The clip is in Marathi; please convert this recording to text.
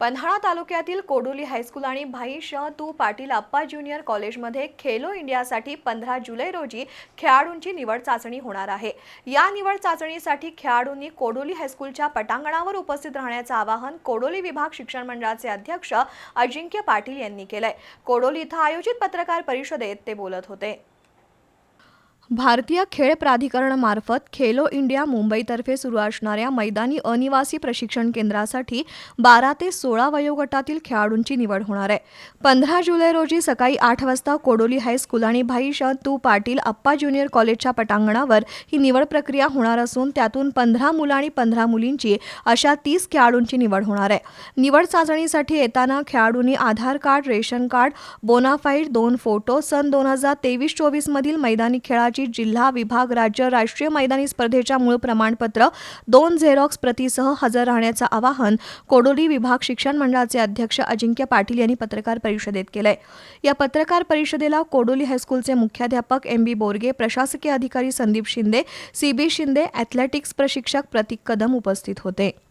पन्हाळा तालुक्यातील कोडोली हायस्कूल आणि भाई श तू पाटील अप्पा ज्युनियर कॉलेजमध्ये खेलो इंडियासाठी पंधरा जुलै रोजी खेळाडूंची निवड चाचणी होणार आहे. या निवड चाचणीसाठी खेळाडूंनी कोडोली हायस्कूलच्या पटांगणावर उपस्थित राहण्याचं आवाहन कोडोली विभाग शिक्षण मंडळाचे अध्यक्ष अजिंक्य पाटील यांनी केलंय. कोडोली इथं आयोजित पत्रकार परिषदेत ते बोलत होते. भारतीय खेळ प्राधिकरणामार्फत खेलो इंडिया मुंबईतर्फे सुरू असणाऱ्या मैदानी अनिवासी प्रशिक्षण केंद्रासाठी बारा ते सोळा वयोगटातील खेळाडूंची निवड होणार आहे. पंधरा जुलै रोजी सकाळी आठ वाजता कोडोली हायस्कूल आणि भाई तू पाटील अप्पा ज्युनियर कॉलेजच्या पटांगणावर ही निवड प्रक्रिया होणार असून त्यातून पंधरा मुलं आणि पंधरा मुलींची अशा तीस खेळाडूंची निवड होणार आहे. निवड चाचणीसाठी येताना खेळाडूंनी Aadhaar card ration card bonafide दोन फोटो सन दोन हजार तेवीस चोवीसमधील मैदानी खेळाची जिल्हा विभाग राज्य राष्ट्रीय मैदानी स्पर्धेच्या मूळ प्रमाणपत्र दोन झेरॉक्स प्रतीसह हजर राहण्याचं आवाहन कोडोली विभाग शिक्षण मंडळाचे अध्यक्ष अजिंक्य पाटील यांनी पत्रकार परिषदेत केलंय. या पत्रकार परिषदेला कोडोली हायस्कूलचे मुख्याध्यापक एम बी बोरगे प्रशासकीय अधिकारी Sandeep Shinde C B Shinde athletics प्रशिक्षक प्रतीक कदम उपस्थित होते.